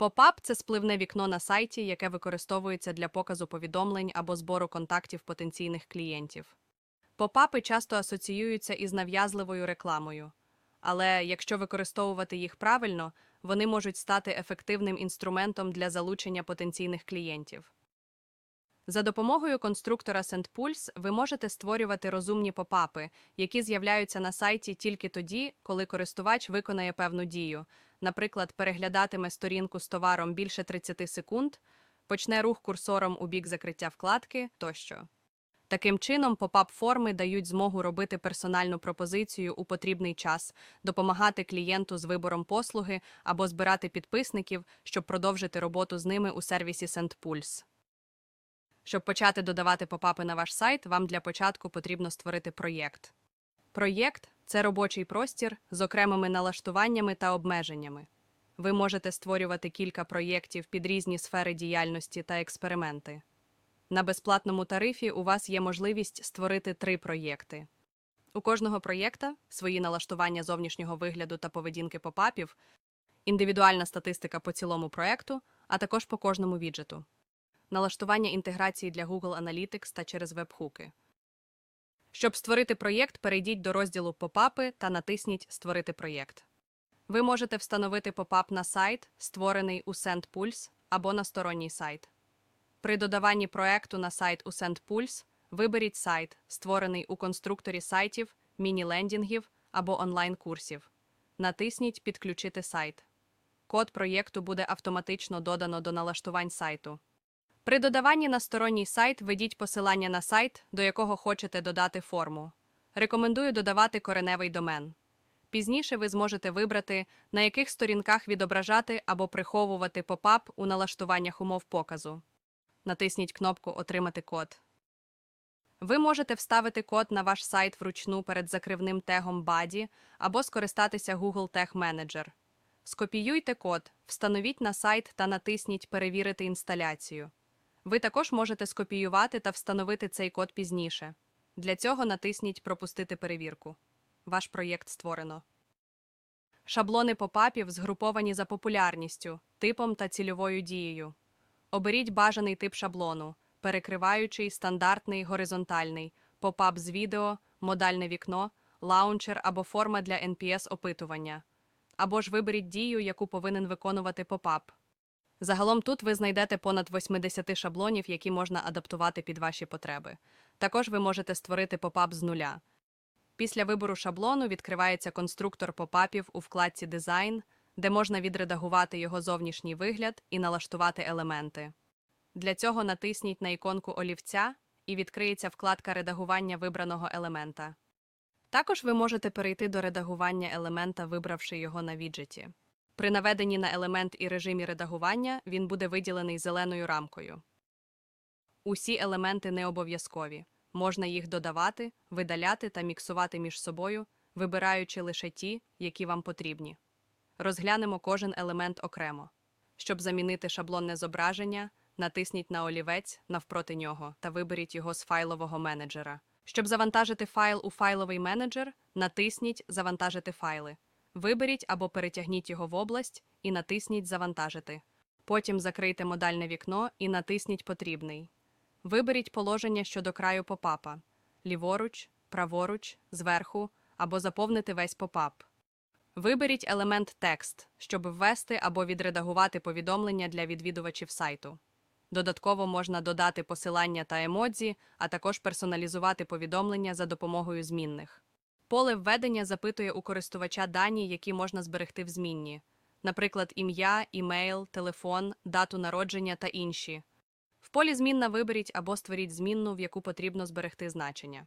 Попап це спливне вікно на сайті, яке використовується для показу повідомлень або збору контактів потенційних клієнтів. Попапи часто асоціюються із нав'язливою рекламою, але якщо використовувати їх правильно, вони можуть стати ефективним інструментом для залучення потенційних клієнтів. За допомогою конструктора SendPulse ви можете створювати розумні попапи, які з'являються на сайті тільки тоді, коли користувач виконає певну дію, наприклад, переглядатиме сторінку з товаром більше 30 секунд, почне рух курсором у бік закриття вкладки тощо. Таким чином, попап-форми дають змогу робити персональну пропозицію у потрібний час, допомагати клієнту з вибором послуги або збирати підписників, щоб продовжити роботу з ними у сервісі SendPulse. Щоб почати додавати попапи на ваш сайт, вам для початку потрібно створити проєкт. Проєкт це робочий простір з окремими налаштуваннями та обмеженнями. Ви можете створювати кілька проєктів під різні сфери діяльності та експерименти. На безплатному тарифі у вас є можливість створити три проєкти. У кожного проєкта свої налаштування зовнішнього вигляду та поведінки попапів, індивідуальна статистика по цілому проєкту, а також по кожному віджиту налаштування інтеграції для Google Analytics та через веб-хуки. Щоб створити проєкт, перейдіть до розділу Попапи та натисніть Створити проєкт. Ви можете встановити попап на сайт, створений у SendPulse, або на сторонній сайт. При додаванні проекту на сайт у SendPulse виберіть сайт, створений у конструкторі сайтів, міні-лендінгів або онлайн-курсів. Натисніть Підключити сайт. Код проєкту буде автоматично додано до налаштувань сайту. При додаванні на сторонній сайт введіть посилання на сайт, до якого хочете додати форму. Рекомендую додавати кореневий домен. Пізніше ви зможете вибрати, на яких сторінках відображати або приховувати попап у налаштуваннях умов показу. Натисніть кнопку Отримати код. Ви можете вставити код на ваш сайт вручну перед закривним тегом Body або скористатися Google Tag Manager. Скопіюйте код, встановіть на сайт та натисніть Перевірити інсталяцію. Ви також можете скопіювати та встановити цей код пізніше. Для цього натисніть Пропустити перевірку. Ваш проєкт створено. Шаблони попапів згруповані за популярністю, типом та цільовою дією. Оберіть бажаний тип шаблону, перекриваючий, стандартний, горизонтальний, попап з відео, модальне вікно, лаунчер або форма для NPS-опитування. Або ж виберіть дію, яку повинен виконувати попап. Загалом тут ви знайдете понад 80 шаблонів, які можна адаптувати під ваші потреби. Також ви можете створити попап з нуля. Після вибору шаблону відкривається конструктор попапів у вкладці Дизайн, де можна відредагувати його зовнішній вигляд і налаштувати елементи. Для цього натисніть на іконку олівця і відкриється вкладка редагування вибраного елемента. Також ви можете перейти до редагування елемента, вибравши його на віджеті. При наведенні на елемент і режимі редагування він буде виділений зеленою рамкою. Усі елементи не обов'язкові. Можна їх додавати, видаляти та міксувати між собою, вибираючи лише ті, які вам потрібні. Розглянемо кожен елемент окремо. Щоб замінити шаблонне зображення, натисніть на олівець навпроти нього та виберіть його з файлового менеджера. Щоб завантажити файл у файловий менеджер, натисніть Завантажити файли. Виберіть або перетягніть його в область і натисніть Завантажити. Потім закрийте модальне вікно і натисніть Потрібний. Виберіть положення щодо краю попапа ліворуч, праворуч, зверху або заповнити весь попап. Виберіть елемент текст, щоб ввести або відредагувати повідомлення для відвідувачів сайту. Додатково можна додати посилання та емодзі, а також персоналізувати повідомлення за допомогою змінних. Поле введення запитує у користувача дані, які можна зберегти в змінні, наприклад, ім'я, імейл, телефон, дату народження та інші. В полі змінна виберіть або створіть змінну, в яку потрібно зберегти значення.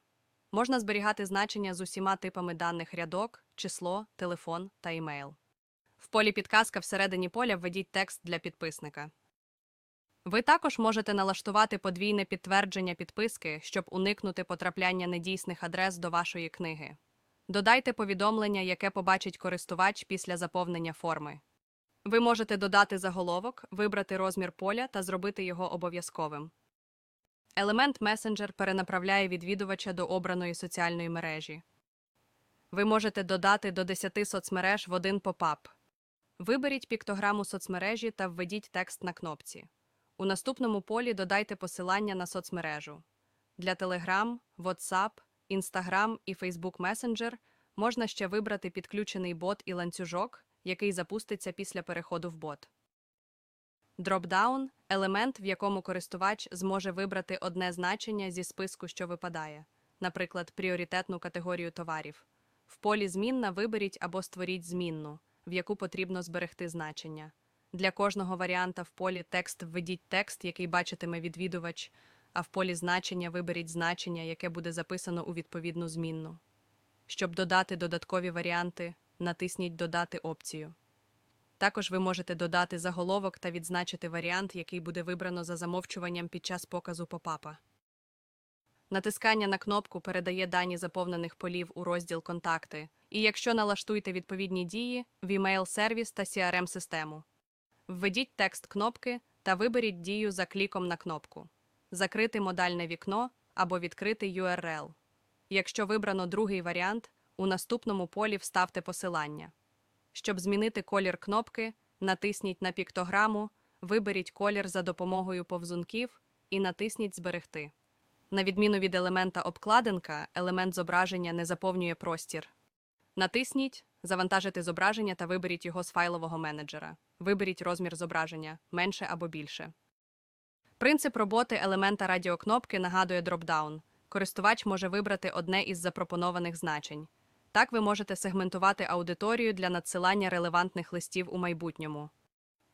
Можна зберігати значення з усіма типами даних рядок, число, телефон та імейл. В полі підказка всередині поля введіть текст для підписника. Ви також можете налаштувати подвійне підтвердження підписки, щоб уникнути потрапляння недійсних адрес до вашої книги. Додайте повідомлення, яке побачить користувач після заповнення форми. Ви можете додати заголовок, вибрати розмір поля та зробити його обов'язковим. Елемент месенджер перенаправляє відвідувача до обраної соціальної мережі. Ви можете додати до 10 соцмереж в один попап. Виберіть піктограму соцмережі та введіть текст на кнопці. У наступному полі додайте посилання на соцмережу. Для Telegram, WhatsApp, Instagram і Facebook Messenger можна ще вибрати підключений бот і ланцюжок, який запуститься після переходу в бот. Дропдаун – елемент, в якому користувач зможе вибрати одне значення зі списку, що випадає, наприклад, пріоритетну категорію товарів. В полі Змінна виберіть або створіть змінну, в яку потрібно зберегти значення. Для кожного варіанта в полі текст введіть текст, який бачитиме відвідувач, а в полі значення виберіть значення, яке буде записано у відповідну змінну. Щоб додати додаткові варіанти, натисніть Додати опцію. Також ви можете додати заголовок та відзначити варіант, який буде вибрано за замовчуванням під час показу попапа. Натискання на кнопку передає дані заповнених полів у розділ Контакти, і якщо налаштуєте відповідні дії, в email сервіс та crm систему Введіть текст кнопки та виберіть дію за кліком на кнопку, закрити модальне вікно або відкрити URL. Якщо вибрано другий варіант, у наступному полі вставте посилання. Щоб змінити колір кнопки, натисніть на піктограму, виберіть колір за допомогою повзунків і натисніть Зберегти. На відміну від елемента обкладинка, елемент зображення не заповнює простір. Натисніть Завантажити зображення та виберіть його з файлового менеджера. Виберіть розмір зображення менше або більше. Принцип роботи елемента радіокнопки нагадує дропдаун. Користувач може вибрати одне із запропонованих значень. Так ви можете сегментувати аудиторію для надсилання релевантних листів у майбутньому.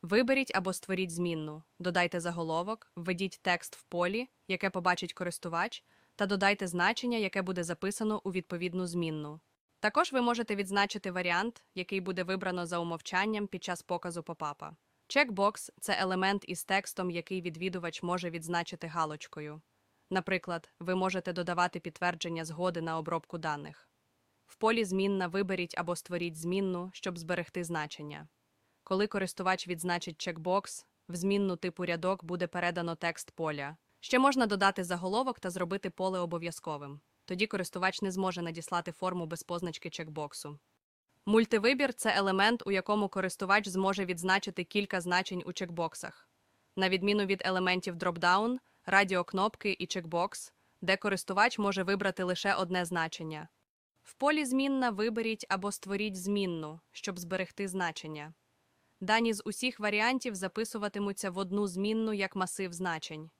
Виберіть або створіть змінну, додайте заголовок, введіть текст в полі, яке побачить користувач, та додайте значення, яке буде записано у відповідну змінну. Також ви можете відзначити варіант, який буде вибрано за умовчанням під час показу попапа. Чекбокс це елемент із текстом, який відвідувач може відзначити галочкою. Наприклад, ви можете додавати підтвердження згоди на обробку даних. В полі Змінна виберіть або створіть змінну, щоб зберегти значення. Коли користувач відзначить чекбокс, в змінну типу рядок буде передано текст поля. Ще можна додати заголовок та зробити поле обов'язковим. Тоді користувач не зможе надіслати форму без позначки чекбоксу. Мультивибір це елемент, у якому користувач зможе відзначити кілька значень у чекбоксах. На відміну від елементів дропдаун, радіокнопки і чекбокс, де користувач може вибрати лише одне значення. В полі Змінна виберіть або створіть змінну, щоб зберегти значення. Дані з усіх варіантів записуватимуться в одну змінну як масив значень.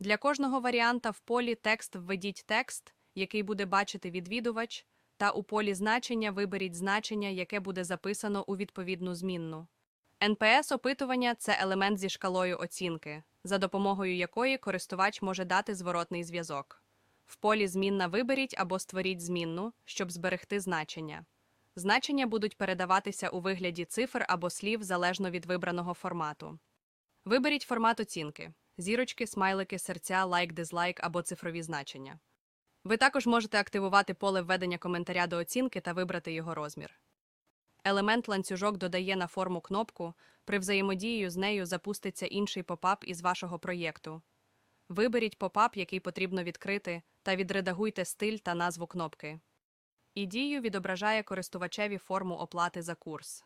Для кожного варіанта в полі текст введіть текст, який буде бачити відвідувач, та у полі значення виберіть значення, яке буде записано у відповідну змінну. NPS опитування це елемент зі шкалою оцінки, за допомогою якої користувач може дати зворотний зв'язок. В полі Змінна виберіть або створіть змінну, щоб зберегти значення. Значення будуть передаватися у вигляді цифр або слів залежно від вибраного формату. Виберіть формат оцінки: зірочки, смайлики, серця, лайк, дизлайк або цифрові значення. Ви також можете активувати поле введення коментаря до оцінки та вибрати його розмір. Елемент ланцюжок додає на форму кнопку, при взаємодії з нею запуститься інший попап із вашого проєкту. Виберіть попап, який потрібно відкрити, та відредагуйте стиль та назву кнопки. І дію відображає користувачеві форму оплати за курс.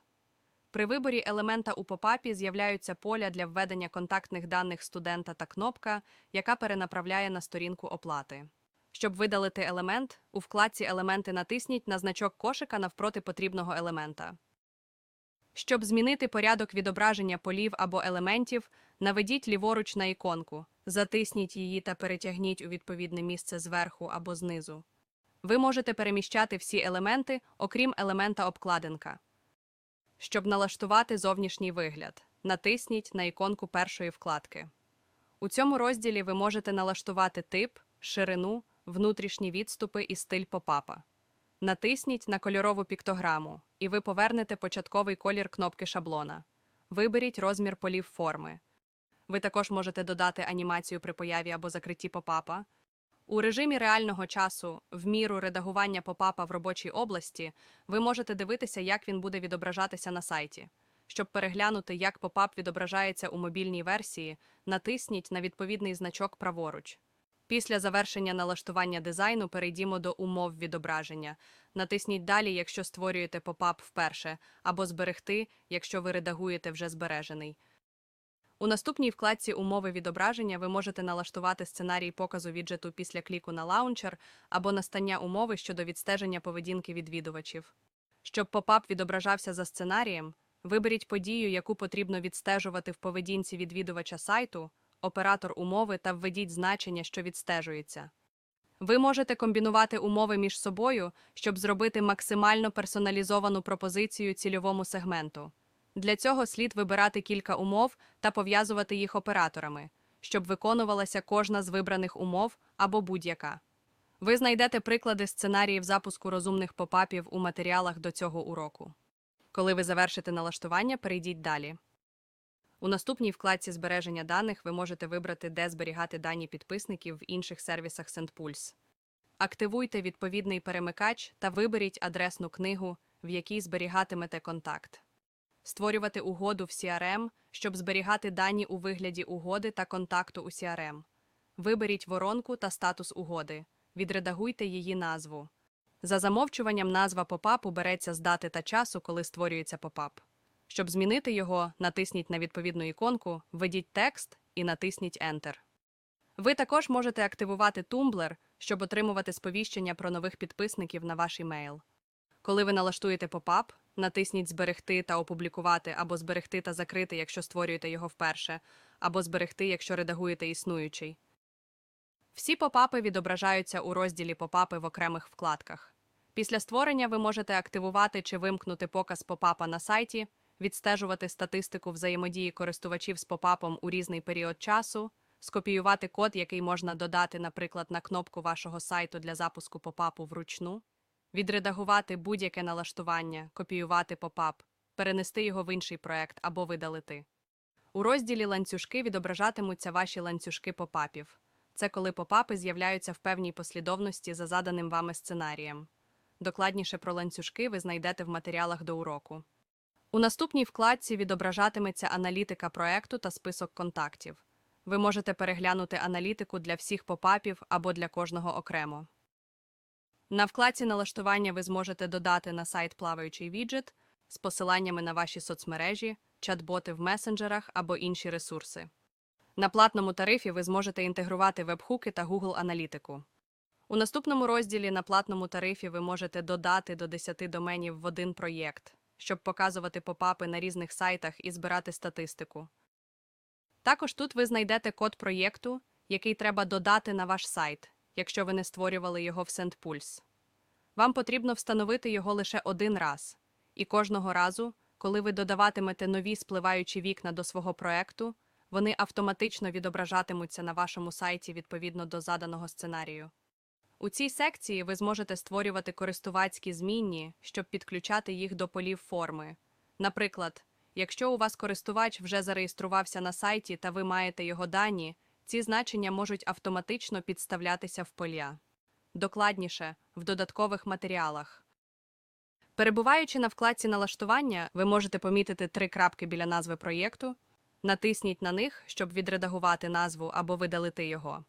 При виборі елемента у попапі з'являються поля для введення контактних даних студента та кнопка, яка перенаправляє на сторінку оплати. Щоб видалити елемент, у вкладці Елементи натисніть на значок кошика навпроти потрібного елемента. Щоб змінити порядок відображення полів або елементів, наведіть ліворуч на іконку, затисніть її та перетягніть у відповідне місце зверху або знизу. Ви можете переміщати всі елементи, окрім елемента обкладинка. Щоб налаштувати зовнішній вигляд, натисніть на іконку першої вкладки. У цьому розділі ви можете налаштувати тип, ширину, внутрішні відступи і стиль попапа. Натисніть на кольорову піктограму, і ви повернете початковий колір кнопки шаблона. Виберіть розмір полів форми. Ви також можете додати анімацію при появі або закритті попапа. У режимі реального часу, в міру редагування попапа в робочій області, ви можете дивитися, як він буде відображатися на сайті. Щоб переглянути, як попап відображається у мобільній версії, натисніть на відповідний значок праворуч. Після завершення налаштування дизайну перейдімо до умов відображення. Натисніть Далі, якщо створюєте попап вперше, або Зберегти, якщо ви редагуєте вже збережений. У наступній вкладці Умови відображення ви можете налаштувати сценарій показу віджету після кліку на лаунчер або настання умови щодо відстеження поведінки відвідувачів. Щоб попап відображався за сценарієм, виберіть подію, яку потрібно відстежувати в поведінці відвідувача сайту, оператор умови та введіть значення, що відстежується. Ви можете комбінувати умови між собою, щоб зробити максимально персоналізовану пропозицію цільовому сегменту. Для цього слід вибирати кілька умов та пов'язувати їх операторами, щоб виконувалася кожна з вибраних умов або будь-яка. Ви знайдете приклади сценаріїв запуску розумних попапів у матеріалах до цього уроку. Коли ви завершите налаштування, перейдіть далі. У наступній вкладці збереження даних ви можете вибрати, де зберігати дані підписників в інших сервісах SendPulse. Активуйте відповідний перемикач та виберіть адресну книгу, в якій зберігатимете контакт. Створювати угоду в CRM, щоб зберігати дані у вигляді угоди та контакту у CRM. Виберіть воронку та статус угоди. Відредагуйте її назву. За замовчуванням назва попапу береться з дати та часу, коли створюється попап. Щоб змінити його, натисніть на відповідну іконку, введіть текст і натисніть Enter. Ви також можете активувати Tumblr, щоб отримувати сповіщення про нових підписників на ваш імейл. Коли ви налаштуєте попап, натисніть Зберегти та опублікувати або Зберегти та закрити, якщо створюєте його вперше, або Зберегти, якщо редагуєте існуючий. Всі попапи відображаються у розділі Попапи в окремих вкладках. Після створення ви можете активувати чи вимкнути показ попапа на сайті, відстежувати статистику взаємодії користувачів з попапом у різний період часу, скопіювати код, який можна додати, наприклад, на кнопку вашого сайту для запуску попапу вручну, відредагувати будь-яке налаштування, копіювати попап, перенести його в інший проект або видалити. У розділі ланцюжки відображатимуться ваші ланцюжки попапів. Це коли попапи з'являються в певній послідовності за заданим вами сценарієм. Докладніше про ланцюжки ви знайдете в матеріалах до уроку. У наступній вкладці відображатиметься аналітика проекту та список контактів. Ви можете переглянути аналітику для всіх попапів або для кожного окремо. На вкладці налаштування ви зможете додати на сайт плаваючий віджит з посиланнями на ваші соцмережі, чат-боти в месенджерах або інші ресурси. На платному тарифі ви зможете інтегрувати вебхуки та Google аналітику. У наступному розділі на платному тарифі ви можете додати до 10 доменів в один проєкт, щоб показувати попапи на різних сайтах і збирати статистику. Також тут ви знайдете код проєкту, який треба додати на ваш сайт, якщо ви не створювали його в SendPulse. Вам потрібно встановити його лише один раз, і кожного разу, коли ви додаватимете нові спливаючі вікна до свого проекту, вони автоматично відображатимуться на вашому сайті відповідно до заданого сценарію. У цій секції ви зможете створювати користувацькі змінні, щоб підключати їх до полів форми. Наприклад, якщо у вас користувач вже зареєструвався на сайті та ви маєте його дані, ці значення можуть автоматично підставлятися в поля. Докладніше, в додаткових матеріалах. Перебуваючи на вкладці налаштування, ви можете помітити три крапки біля назви проєкту. Натисніть на них, щоб відредагувати назву або видалити його.